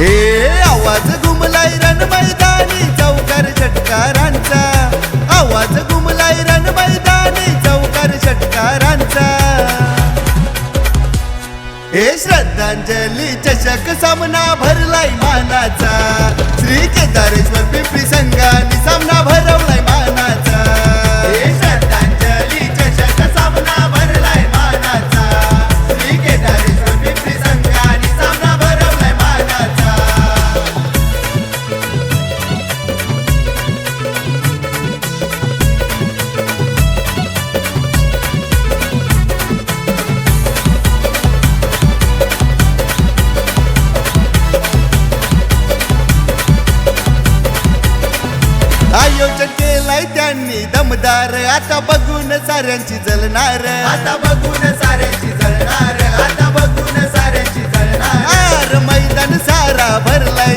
हे आवाज घुमलाय रण मैदानी चौकार षटकारांचा. आवाज घुमलाय रण मैदानी चौकार षटकारांचा. हे श्रद्धांजली चषक सामना भरलाय मानाचा. श्री केदारेश्वर पिंपरी संघाने सामना भरवलाय मानाचा. केलंय त्यांनी दमदार. आता बघून साऱ्यांची जलणार आता बघून साऱ्यांची जळणार. आता बघून साऱ्यांची जळणार. आर मैदान सारा भरलाय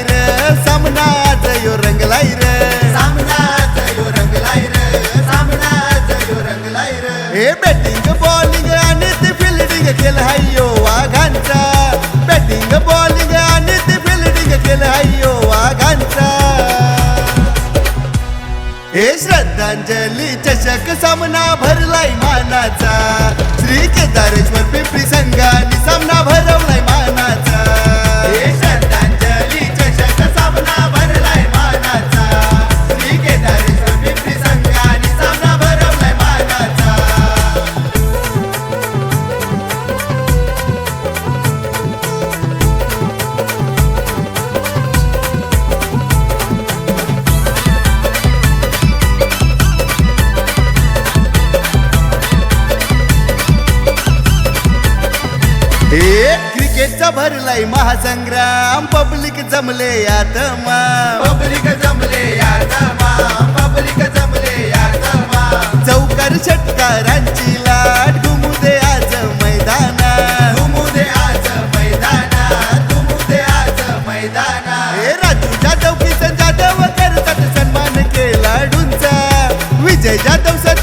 हे श्रद्धांजली चषक सामना भरलाय मानाचा. श्री केदारेश्वर क्रिकेटचा भरलाय महासंग्राम पब्लिक जमले यात पब्लिक जमले यात पब्लिक जमले यात चौकार षटकारांची लाट. घुमू दे आज मैदाना घुमू दे आज मैदाना घुमू दे आज मैदाना हे राजू जाधव किसन जाधव करतात सन्मान खेळाडूंचा विजय जाधव सती जाधव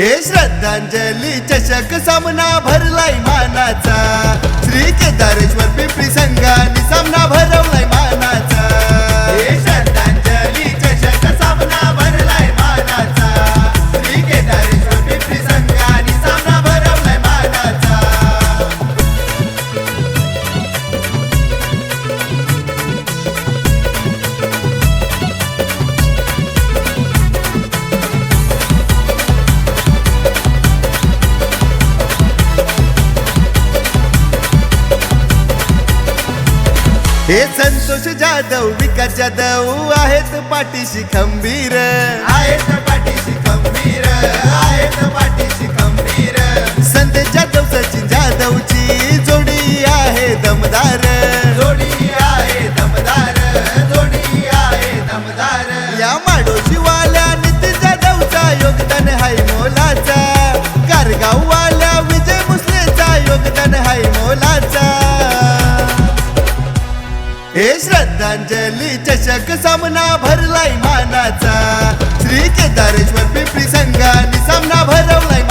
हे श्रद्धांजली चषक सामना भरलाय मानाचा. श्री केदारेश्वर पिंपरी संघाने सामना भरवलाय मानाचा. हे संतोष जाधव विकास जाधव आहेत पाठीशी खंबीर. आहेत पाठीशी खंबीर आहेत पाठीशी खंबीर. संदेश जाधव हे श्रद्धांजली चषक सामना भरलाय मानाचा. श्री केदारेश्वर पिंपरी संघाने सामना भरवलाय